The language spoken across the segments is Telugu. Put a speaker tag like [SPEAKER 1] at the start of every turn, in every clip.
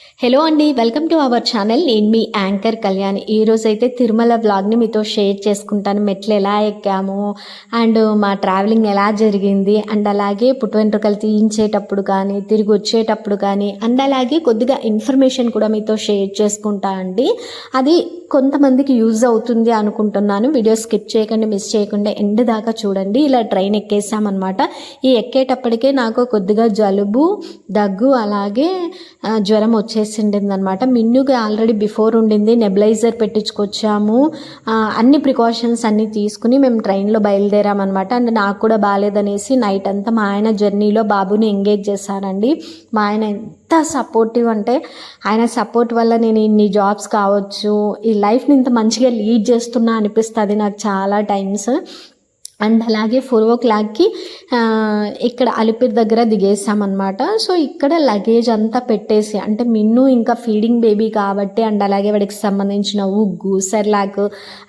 [SPEAKER 1] హలో అండి వెల్కమ్ టు అవర్ ఛానల్ నేను మీ యాంకర్ కళ్యాణ్. ఈరోజు అయితే తిరుమల వ్లాగ్ని మీతో షేర్ చేసుకుంటాను. మెట్లు ఎలా ఎక్కాము అండ్ మా ట్రావెలింగ్ ఎలా జరిగింది అండ్ అలాగే పుట్టు వెంట్రుకలు తీయించేటప్పుడు కానీ తిరిగి వచ్చేటప్పుడు కానీ అండ్ అలాగే కొద్దిగా ఇన్ఫర్మేషన్ కూడా మీతో షేర్ చేసుకుంటా అండి. అది కొంతమందికి యూజ్ అవుతుంది అనుకుంటున్నాను. వీడియో స్కిప్ చేయకుండా మిస్ చేయకుండా ఎండ్ దాకా చూడండి. ఇలా ట్రైన్ ఎక్కేసామన్నమాట. ఈ ఎక్కేటప్పటికే నాకు కొద్దిగా జలుబు దగ్గు అలాగే జ్వరం జ్వరం వచ్చేసిండింది అనమాట మిన్నుగా ఆల్రెడీ బిఫోర్ ఉండింది. నెబిలైజర్ పెట్టించుకొచ్చాము. అన్ని ప్రికాషన్స్ అన్నీ తీసుకుని మేము ట్రైన్లో బయలుదేరామన్నమాట అండ్ నాకు కూడా బాగాలేదనేసి నైట్ అంతా మా ఆయన జర్నీలో బాబుని ఎంగేజ్ చేశానండి. మా ఆయన ఎంత సపోర్టివ్ అంటే ఆయన సపోర్ట్ వల్ల నేను ఇన్ని జాబ్స్ కావచ్చు ఈ లైఫ్ని ఇంత మంచిగా లీడ్ చేస్తున్నా అనిపిస్తుంది నాకు చాలా టైమ్స్. అండ్ అలాగే ఫోర్ ఓ క్లాక్కి ఇక్కడ అలిపిరి దగ్గర దిగేసామన్నమాట. సో ఇక్కడ లగేజ్ అంతా పెట్టేసి అంటే మిన్ను ఇంకా ఫీడింగ్ బేబీ కాబట్టి అండ్ అలాగే వాడికి సంబంధించిన ఉగ్గు సెర్లాక్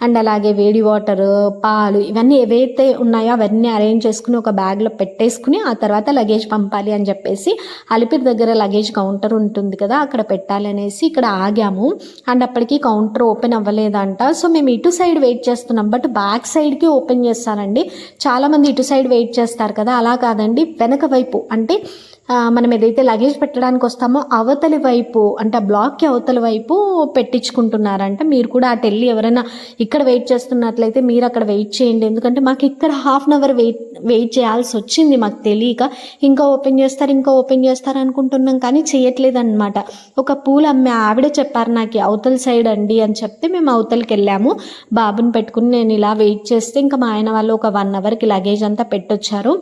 [SPEAKER 1] అండ్ అలాగే వేడి వాటర్ పాలు ఇవన్నీ ఏవైతే ఉన్నాయో అవన్నీ అరేంజ్ చేసుకుని ఒక బ్యాగ్లో పెట్టేసుకుని ఆ తర్వాత లగేజ్ పంపాలి అని చెప్పేసి అలిపిరి దగ్గర లగేజ్ కౌంటర్ ఉంటుంది కదా అక్కడ పెట్టాలి అనేసి ఇక్కడ ఆగాము. అండ్ అప్పటికి కౌంటర్ ఓపెన్ అవ్వలేదంట. సో మేము ఇటు సైడ్ వెయిట్ చేస్తున్నాం. బట్ బ్యాక్ సైడ్కి ఓపెన్ చేస్తానండి. చాలామంది ఇటు సైడ్ వెయిట్ చేస్తారు కదా. అలా కాదండి. వెనక వైపు అంటే మనం ఏదైతే లగేజ్ పెట్టడానికి వస్తామో అవతలి వైపు అంటే ఆ బ్లాక్కి అవతలి వైపు పెట్టించుకుంటున్నారంట. మీరు కూడా అటు వెళ్ళి ఎవరైనా ఇక్కడ వెయిట్ చేస్తున్నట్లయితే మీరు అక్కడ వెయిట్ చేయండి. ఎందుకంటే మాకు ఇక్కడ half an hour wait wait చేయాల్సి వచ్చింది మాకు తెలియక. ఇంకా ఓపెన్ చేస్తారు ఇంకా ఓపెన్ చేస్తారు అనుకుంటున్నాం కానీ చేయట్లేదు అనమాట ఒక పూలు అమ్మే ఆవిడ చెప్పారు నాకు అవతల సైడ్ అండి అని చెప్తే మేము అవతలకి వెళ్ళాము. బాబుని పెట్టుకుని నేను ఇలా వెయిట్ చేస్తే ఇంకా మా ఆయన వాళ్ళు ఒక వన్ అవర్కి లగేజ్ అంతా పెట్టొచ్చారు.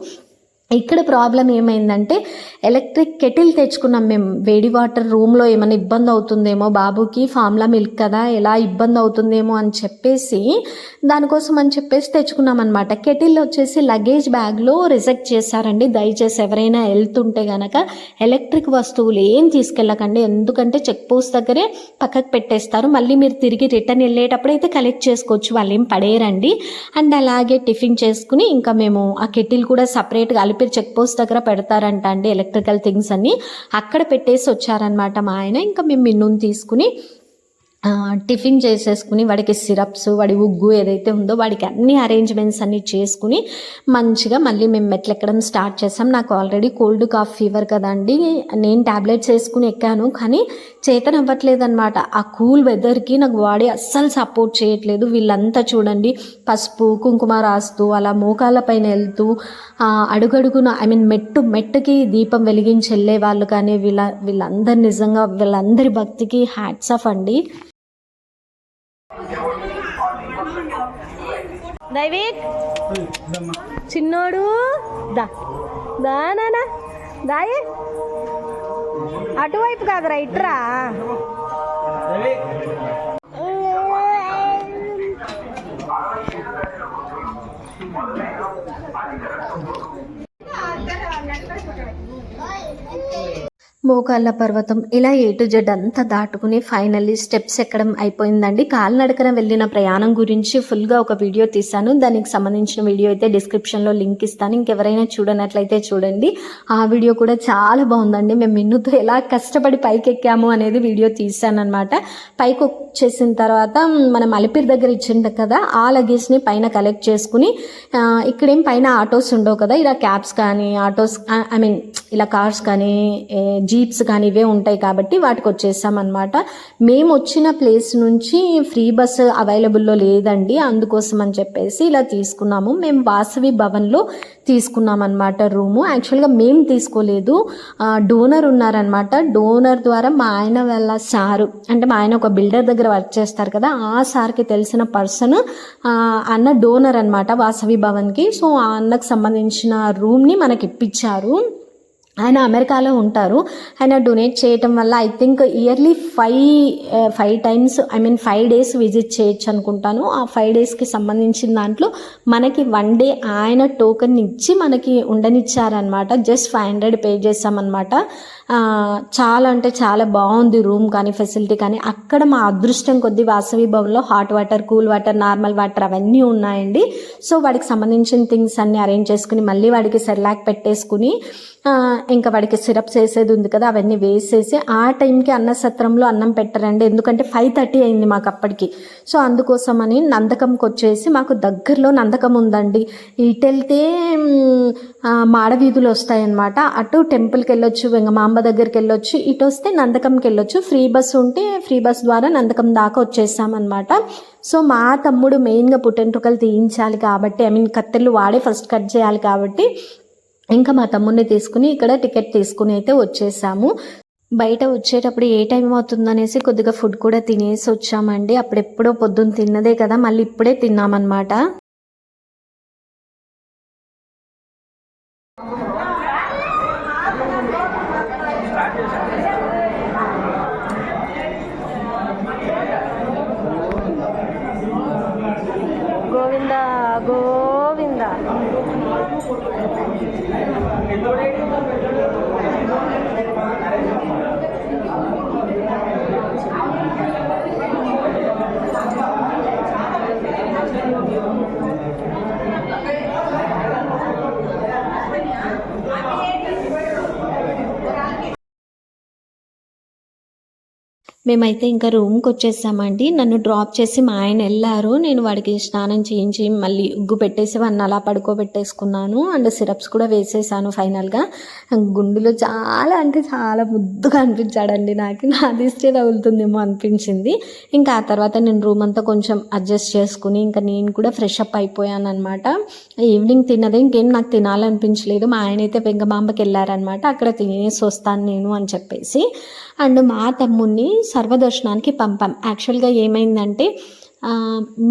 [SPEAKER 1] ఇక్కడ ప్రాబ్లం ఏమైందంటే ఎలక్ట్రిక్ కెటిల్ తెచ్చుకున్నాం మేము వేడి వాటర్ రూమ్లో ఏమైనా ఇబ్బంది అవుతుందేమో బాబుకి ఫామ్లా మిల్క్ కదా ఎలా ఇబ్బంది అవుతుందేమో అని చెప్పేసి దానికోసం అని చెప్పేసి తెచ్చుకున్నాం అనమాట కెటిల్ వచ్చేసి లగేజ్ బ్యాగ్లో రిజెక్ట్ చేశారండి. దయచేసి ఎవరైనా వెళ్తుంటే గనక ఎలక్ట్రిక్ వస్తువులు ఏం తీసుకెళ్ళకండి. ఎందుకంటే చెక్ పోస్ట్ దగ్గరే పక్కకు పెట్టేస్తారు. మళ్ళీ మీరు తిరిగి రిటర్న్ వెళ్ళేటప్పుడు అయితే కలెక్ట్ చేసుకోవచ్చు. వాళ్ళు ఏం పడేయరండి. అండ్ అలాగే టిఫిన్ చేసుకుని ఇంకా మేము ఆ కెటిల్ కూడా సపరేట్గా అలిపిరి చెక్ పోస్ట్ దగ్గర పెడతారంట అండి ఎలక్ట్రికల్ థింగ్స్ అన్ని. అక్కడ పెట్టేసి వచ్చారనమాట మా ఆయన. ఇంకా మేము మిన్నుని తీసుకుని టిఫిన్ చేసేసుకుని వాడికి సిరప్స్ వాడి ఉగ్గు ఏదైతే ఉందో వాడికి అన్ని అరేంజ్మెంట్స్ అన్ని చేసుకుని మంచిగా మళ్ళీ మేము మెట్లు ఎక్కడం స్టార్ట్ చేసాం. నాకు ఆల్రెడీ కోల్డ్ కాఫ్ ఫీవర్ కదండి. నేను ట్యాబ్లెట్స్ వేసుకుని ఎక్కాను కానీ చేతనవ్వట్లేదు అనమాట ఆ కూల్ వెదర్కి నాకు బాడీ అస్సలు సపోర్ట్ చేయట్లేదు. వీళ్ళంతా చూడండి పసుపు కుంకుమ రాస్తూ అలా మోకాల పైన వెళ్తూ అడుగడుగున ఐ మీన్ మెట్టు మెట్టుకి దీపం వెలిగించి వెళ్ళే వాళ్ళు కానీ వీళ్ళ వీళ్ళందరు నిజంగా వీళ్ళందరి భక్తికి హ్యాట్స్ ఆఫ్ అండి.
[SPEAKER 2] దైవిక్. చిన్నోడు. దా. దా నానా. దాయే. అటువైపు కాదురా ఇట్రా.
[SPEAKER 1] మోకాళ్ళ పర్వతం ఇలా ఏ టు జెడ్ అంతా దాటుకుని ఫైనల్లీ స్టెప్స్ ఎక్కడం అయిపోయిందండి. కాలినడకన వెళ్ళిన ప్రయాణం గురించి ఫుల్గా ఒక వీడియో తీశాను. దానికి సంబంధించిన వీడియో అయితే డిస్క్రిప్షన్లో లింక్ ఇస్తాను. ఇంకెవరైనా చూడనట్లయితే చూడండి. ఆ వీడియో కూడా చాలా బాగుందండి. మేము మిన్నుతో ఎలా కష్టపడి పైకి ఎక్కాము అనేది వీడియో తీశాను అనమాట పైకి వచ్చేసిన తర్వాత మనం అలిపిరి దగ్గర ఇచ్చిండ కదా ఆ లగేజ్ని పైన కలెక్ట్ చేసుకుని ఇక్కడేం పైన ఆటోస్ ఉండవు కదా. ఇలా క్యాబ్స్ కానీ ఆటోస్ ఐ మీన్ ఇలా కార్స్ కానీ జీ జీప్స్ కానీ ఇవే ఉంటాయి కాబట్టి వాటికి వచ్చేసామన్నమాట మేము వచ్చిన ప్లేస్ నుంచి ఫ్రీ బస్ అవైలబుల్లో లేదండి. అందుకోసం అని చెప్పేసి ఇలా తీసుకున్నాము. మేము వాసవి భవన్లో తీసుకున్నాం అనమాట రూము. యాక్చువల్గా మేము తీసుకోలేదు. డోనర్ ఉన్నారనమాట డోనర్ ద్వారా మా ఆయన వాళ్ళ సారు అంటే మా ఆయన ఒక బిల్డర్ దగ్గర వర్క్ చేస్తారు కదా ఆ సార్కి తెలిసిన పర్సన్ అన్న డోనర్ అనమాట వాసవి భవన్కి. సో ఆ అన్నకు సంబంధించిన రూమ్ని మనకి ఇప్పించారు. ఆయన అమెరికాలో ఉంటారు. ఆయన డొనేట్ చేయటం వల్ల I think yearly five five times I mean five days visit చేయొచ్చు అనుకుంటాను. ఆ ఫైవ్ డేస్కి సంబంధించిన దాంట్లో మనకి వన్ డే ఆయన టోకెన్ ఇచ్చి మనకి ఉండనిచ్చారనమాట జస్ట్ ఫైవ్ హండ్రెడ్ పే చేసామన్నమాట చాలా అంటే చాలా బాగుంది రూమ్ కానీ ఫెసిలిటీ కానీ. అక్కడ మా అదృష్టం కొద్ది వాసవి భవన్లో hot water cool water normal water అవన్నీ ఉన్నాయండి. సో వాడికి సంబంధించిన థింగ్స్ అన్నీ అరేంజ్ చేసుకుని మళ్ళీ వాడికి సెర్లాక్ పెట్టేసుకుని ఇంకా వాడికి సిరప్స్ వేసేది ఉంది కదా అవన్నీ వేసేసి ఆ టైంకి అన్న సత్రంలో అన్నం పెట్టరండి. ఎందుకంటే ఫైవ్ థర్టీ అయింది మాకు అప్పటికి. సో అందుకోసమని నందకంకి వచ్చేసి మాకు దగ్గరలో నందకం ఉందండి. ఇటు వెళ్తే మాడవీధులు వస్తాయన్నమాట. అటు టెంపుల్కి వెళ్ళొచ్చు వెంగమాంబ దగ్గరికి వెళ్ళొచ్చు ఇటు వస్తే నందకంకి వెళ్ళొచ్చు ఫ్రీ బస్ ఉంటే ఫ్రీ బస్ ద్వారా నందకం దాకా వచ్చేసామన్నమాట సో మా తమ్ముడు మెయిన్గా పుట్టెంట్రుకలు తీయించాలి కాబట్టి ఐ మీన్ కత్తెలు వాడే ఫస్ట్ కట్ చేయాలి కాబట్టి ఇంకా మా తమ్ముడిని తీసుకుని ఇక్కడ టికెట్ తీసుకుని అయితే వచ్చేసాము. బయట వచ్చేటప్పుడు ఏ టైం అవుతుందనేసి కొద్దిగా ఫుడ్ కూడా తినేసి వచ్చామండి. అప్పుడెప్పుడో పొద్దున్న తిన్నదే కదా మళ్ళీ ఇప్పుడే తిన్నామన్నమాట. మేమైతే ఇంకా రూమ్కి వచ్చేసామండి నన్ను డ్రాప్ చేసి మా ఆయన వెళ్ళారు నేను వాడికి స్నానం చేయించి మళ్ళీ ఉగ్గు పెట్టేసి వాడిని అలా పడుకోబెట్టేసుకున్నాను. అండ్ సిరప్స్ కూడా వేసేసాను ఫైనల్గా. గుండెలో చాలా అంటే చాలా ముద్దుగా అనిపించాడండి నాకు. నా దిష్టే తగులుతుందేమో అనిపించింది. ఇంకా ఆ తర్వాత నేను రూమ్ అంతా కొంచెం అడ్జస్ట్ చేసుకుని ఇంకా నేను కూడా ఫ్రెష్ అప్ అయిపోయాను అనమాట ఈవినింగ్ తిన్నదే ఇంకేం నాకు తినాలనిపించలేదు. మా ఆయన అయితే వెంగమాంబకి వెళ్ళారనమాట అక్కడ తినేసి వస్తాను నేను అని చెప్పేసి. అండ్ మా తమ్ముడిని సర్వదర్శనానికి పంపాం. యాక్చువల్గా ఏమైందంటే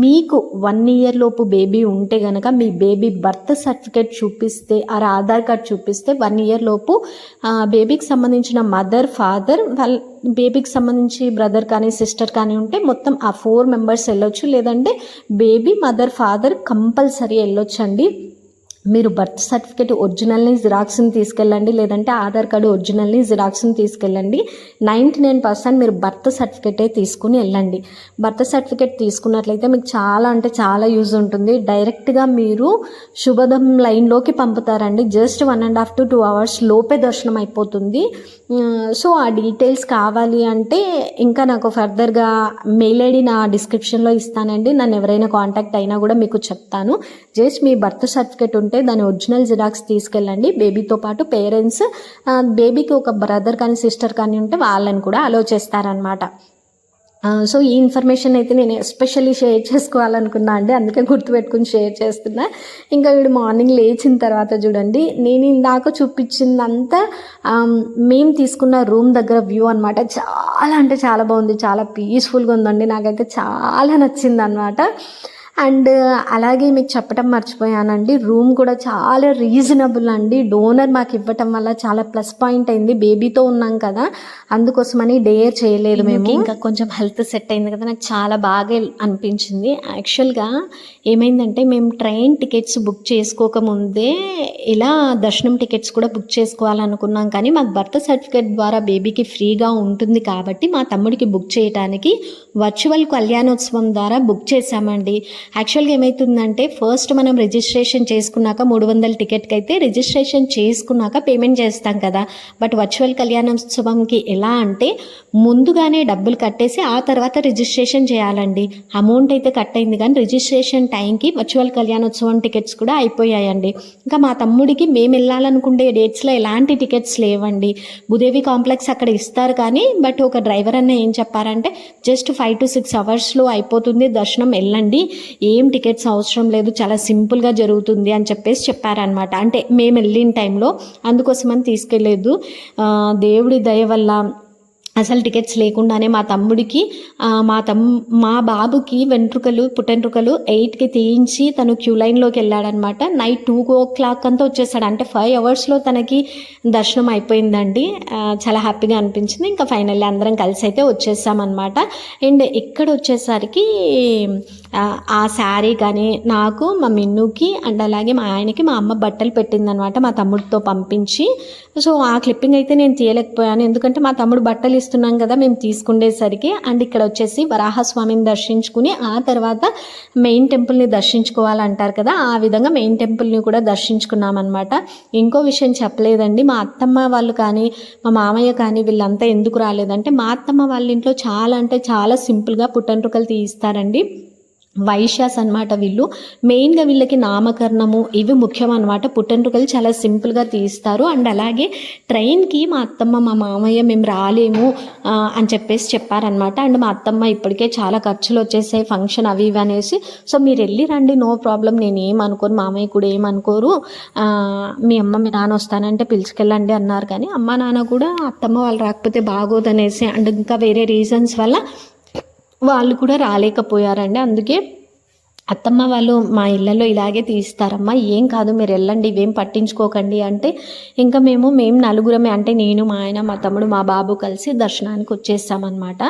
[SPEAKER 1] మీకు వన్ ఇయర్ లోపు బేబీ ఉంటే గనక మీ బేబీ బర్త్ సర్టిఫికేట్ చూపిస్తే ఆ ఆధార్ కార్డ్ చూపిస్తే వన్ ఇయర్ లోపు బేబీకి సంబంధించిన మదర్ ఫాదర్ వాళ్ళ బేబీకి సంబంధించి బ్రదర్ కానీ సిస్టర్ కానీ ఉంటే మొత్తం ఆ ఫోర్ మెంబర్స్ వెళ్ళొచ్చు. లేదంటే బేబీ మదర్ ఫాదర్ కంపల్సరీ వెళ్ళొచ్చండి. మీరు బర్త్ సర్టిఫికేట్ ఒరిజినల్ని జిరాక్స్ని తీసుకెళ్ళండి లేదంటే ఆధార్ కార్డు ఒరిజినల్ని జిరాక్స్ని తీసుకెళ్ళండి. నైంటీ నైన్ పర్సెంట్ మీరు బర్త్ సర్టిఫికేటే తీసుకుని వెళ్ళండి. బర్త్ సర్టిఫికేట్ తీసుకున్నట్లయితే మీకు చాలా అంటే చాలా యూజ్ ఉంటుంది. డైరెక్ట్గా మీరు శుభదం లైన్లోకి పంపుతారండి. Just one and half to two hours లోపే దర్శనం అయిపోతుంది. సో ఆ డీటెయిల్స్ కావాలి అంటే ఇంకా నాకు ఫర్దర్గా మెయిల్ ఐడి నా డిస్క్రిప్షన్లో ఇస్తానండి. నన్ను ఎవరైనా కాంటాక్ట్ అయినా కూడా మీకు చెప్తాను. జస్ట్ మీ బర్త్ సర్టిఫికేట్ ఉంటే దాని ఒరిజినల్ జిరాక్స్ తీసుకెళ్ళండి. బేబీతో పాటు పేరెంట్స్ బేబీకి ఒక బ్రదర్ కానీ సిస్టర్ కానీ ఉంటే వాళ్ళని కూడా అలో చేస్తారనమాట సో ఈ ఇన్ఫర్మేషన్ అయితే నేను ఎస్పెషల్లీ షేర్ చేసుకోవాలనుకున్నా అండి. అందుకే గుర్తుపెట్టుకుని షేర్ చేస్తున్నా. ఇంకా వీడు మార్నింగ్ లేచిన తర్వాత చూడండి. నేను ఇందాక చూపించిందంతా మేము తీసుకున్న రూమ్ దగ్గర వ్యూ అనమాట చాలా అంటే చాలా బాగుంది. చాలా పీస్ఫుల్గా ఉందండి. నాకైతే చాలా నచ్చింది అనమాట అండ్ అలాగే మీకు చెప్పడం మర్చిపోయానండి. రూమ్ కూడా చాలా రీజనబుల్ అండి. డోనర్ మాకు ఇవ్వటం వల్ల చాలా ప్లస్ పాయింట్ అయింది. బేబీతో ఉన్నాం కదా అందుకోసమని డేర్ చేయలేదు మేము. ఇంకా కొంచెం హెల్త్ సెట్ అయింది కదా నాకు చాలా బాగా అనిపించింది. యాక్చువల్గా ఏమైందంటే మేము ట్రైన్ టికెట్స్ బుక్ చేసుకోకముందే ఇలా దర్శనం టికెట్స్ కూడా బుక్ చేసుకోవాలనుకున్నాం. కానీ మాకు బర్త్ సర్టిఫికేట్ ద్వారా బేబీకి ఫ్రీగా ఉంటుంది కాబట్టి మా తమ్ముడికి బుక్ చేయడానికి వర్చువల్ కళ్యాణోత్సవం ద్వారా బుక్ చేశామండి. యాక్చువల్గా ఏమవుతుందంటే ఫస్ట్ మనం రిజిస్ట్రేషన్ చేసుకున్నాక మూడు వందల టికెట్కి అయితే రిజిస్ట్రేషన్ చేసుకున్నాక పేమెంట్ చేస్తాం కదా. బట్ వర్చువల్ కళ్యాణోత్సవంకి ఎలా అంటే ముందుగానే డబ్బులు కట్టేసి ఆ తర్వాత రిజిస్ట్రేషన్ చేయాలండి. అమౌంట్ అయితే కట్ అయింది కానీ రిజిస్ట్రేషన్ టైంకి వర్చువల్ కళ్యాణోత్సవం టికెట్స్ కూడా అయిపోయాయండి. ఇంకా మా తమ్ముడికి మేము వెళ్ళాలనుకునే డేట్స్లో ఎలాంటి టికెట్స్ లేవండి. భూదేవి కాంప్లెక్స్ అక్కడ ఇస్తారు కానీ బట్ ఒక డ్రైవర్ అన్న ఏం చెప్పారంటే జస్ట్ ఫైవ్ టు సిక్స్ అవర్స్లో అయిపోతుంది దర్శనం వెళ్ళండి. ఏం టికెట్స్ అవసరం లేదు చాలా సింపుల్గా జరుగుతుంది అని చెప్పేసి చెప్పారనమాట అంటే మేము వెళ్ళిన టైంలో అందుకోసమని తీసుకెళ్ళలేదు దేవుడి దయ వల్ల అసలు టికెట్స్ లేకుండానే మా తమ్ముడికి మా తమ్ మా బాబుకి వెంట్రుకలు పుట్టెంట్రుకలు ఎయిట్కి తీయించి తను క్యూ లైన్లోకి వెళ్ళాడనమాట నైట్ టూ ఓ క్లాక్ అంతా వచ్చేసాడు. అంటే ఫైవ్ అవర్స్లో తనకి దర్శనం అయిపోయిందండి. చాలా హ్యాపీగా అనిపించింది. ఇంకా ఫైనల్లీ అందరం కలిసి అయితే వచ్చేసామన్నమాట. అండ్ ఇక్కడ వచ్చేసరికి ఆ, శారీ కానీ నాకు మా మిన్నుకి అండ్ అలాగే మా ఆయనకి మా అమ్మ బట్టలు పెట్టిందనమాట మా తమ్ముడితో పంపించి. సో ఆ క్లిప్పింగ్ అయితే నేను తీయలేకపోయాను. ఎందుకంటే మా తమ్ముడు బట్టలు ఇస్తున్నాం కదా మేము తీసుకునేసరికి అండ్ ఇక్కడ వచ్చేసి వరాహస్వామిని దర్శించుకుని ఆ తర్వాత మెయిన్ టెంపుల్ని దర్శించుకోవాలంటారు కదా ఆ విధంగా మెయిన్ టెంపుల్ని కూడా దర్శించుకున్నాం అనమాట ఇంకో విషయం చెప్పలేదండి. మా అత్తమ్మ వాళ్ళు కానీ మా మామయ్య కానీ వీళ్ళంతా ఎందుకు రాలేదంటే మా అత్తమ్మ వాళ్ళ ఇంట్లో చాలా అంటే చాలా సింపుల్గా పుట్టెంట్రుకలు తీయిస్తారండి. వైశ్యాస్ అన్నమాట వీళ్ళు. మెయిన్గా వీళ్ళకి నామకరణము ఇవి ముఖ్యం అనమాట పుట్టెంట్రుకలు చాలా సింపుల్గా తీస్తారు. అండ్ అలాగే ట్రైన్కి మా అత్తమ్మ మా మామయ్య మేము రాలేము అని చెప్పేసి చెప్పారనమాట అండ్ మా అత్తమ్మ ఇప్పటికే చాలా ఖర్చులు వచ్చేసాయి ఫంక్షన్ అవి ఇవి అనేసి. సో మీరు వెళ్ళి రండి నో ప్రాబ్లం. నేను ఏమనుకోను మామయ్య కూడా ఏమనుకోరు మీ అమ్మ మీ నాన్న వస్తానంటే పిలుచుకెళ్ళండి అన్నారు. కానీ అమ్మ నాన్న కూడా అత్తమ్మ వాళ్ళు రాకపోతే బాగోదనేసి. అండ్ ఇంకా వేరే రీజన్స్ వల్ల వాళ్ళు కూడా రాలేకపోయారండి. అందుకే అత్తమ్మ వాళ్ళు మా ఇళ్ళలో ఇలాగే తీస్తారమ్మా ఏం కాదు మీరు వెళ్ళండి ఇవేం పట్టించుకోకండి అంటే ఇంకా మేము మేము నలుగురమే అంటే నేను మా ఆయన మా తమ్ముడు మా బాబు కలిసి దర్శనానికి వచ్చేస్తామన్నమాట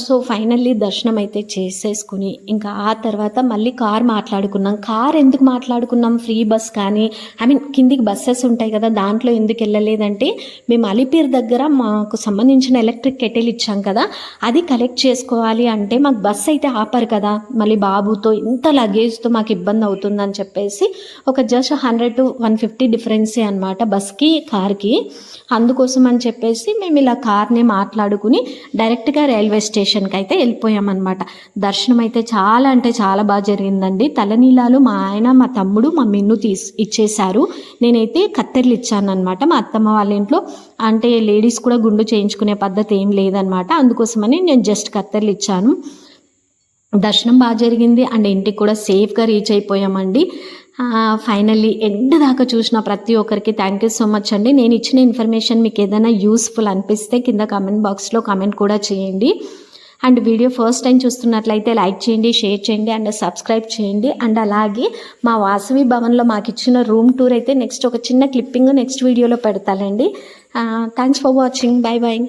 [SPEAKER 1] సో ఫైనల్లీ దర్శనం అయితే చేసేసుకుని ఇంకా ఆ తర్వాత మళ్ళీ కార్ మాట్లాడుకున్నాం. కార్ ఎందుకు మాట్లాడుకున్నాం? ఫ్రీ బస్ కానీ ఐ మీన్ కిందికి బస్సెస్ ఉంటాయి కదా దాంట్లో ఎందుకు వెళ్ళలేదంటే మేము అలిపిరి దగ్గర మాకు సంబంధించిన ఎలక్ట్రిక్ కెటిల్ ఇచ్చాం కదా అది కలెక్ట్ చేసుకోవాలి అంటే మాకు బస్ అయితే ఆపరు కదా మళ్ళీ బాబుతో ఇంత లగేజ్తో మాకు ఇబ్బంది అవుతుందని చెప్పేసి ఒక just hundred to one fifty డిఫరెన్సే అనమాట బస్కి కార్కి అందుకోసం అని చెప్పేసి మేము ఇలా కార్ని మాట్లాడుకుని డైరెక్ట్గా రైల్వే స్టేషన్కి అయితే వెళ్ళిపోయామన్నమాట దర్శనం అయితే చాలా అంటే చాలా బాగా జరిగిందండి. తలనీలాలు మా ఆయన మా తమ్ముడు మా మిన్ను తీసి ఇచ్చేశారు. నేనైతే కత్తెర్లు ఇచ్చాను అనమాట మా అత్తమ్మ వాళ్ళ ఇంట్లో అంటే లేడీస్ కూడా గుండు చేయించుకునే పద్ధతి ఏం లేదనమాట అందుకోసమని నేను జస్ట్ కత్తెర్లు ఇచ్చాను. దర్శనం బాగా జరిగింది అండ్ ఇంటికి కూడా సేఫ్గా రీచ్ అయిపోయామండి. ఫైనల్లీ ఎండ్ దాకా చూసిన ప్రతి ఒక్కరికి థ్యాంక్ యూ సో మచ్ అండి. నేను ఇచ్చిన ఇన్ఫర్మేషన్ మీకు ఏదైనా యూస్ఫుల్ అనిపిస్తే కింద కమెంట్ బాక్స్లో కమెంట్ కూడా చేయండి. అండ్ వీడియో ఫస్ట్ టైం చూస్తున్నట్లయితే లైక్ చేయండి షేర్ చేయండి అండ్ సబ్స్క్రైబ్ చేయండి. అండ్ అలాగే మా వాసవి భవన్లో మాకు ఇచ్చిన రూమ్ టూర్ అయితే నెక్స్ట్ ఒక చిన్న క్లిప్పింగ్ నెక్స్ట్ వీడియోలో పెడతానండి. Thanks for watching. Bye bye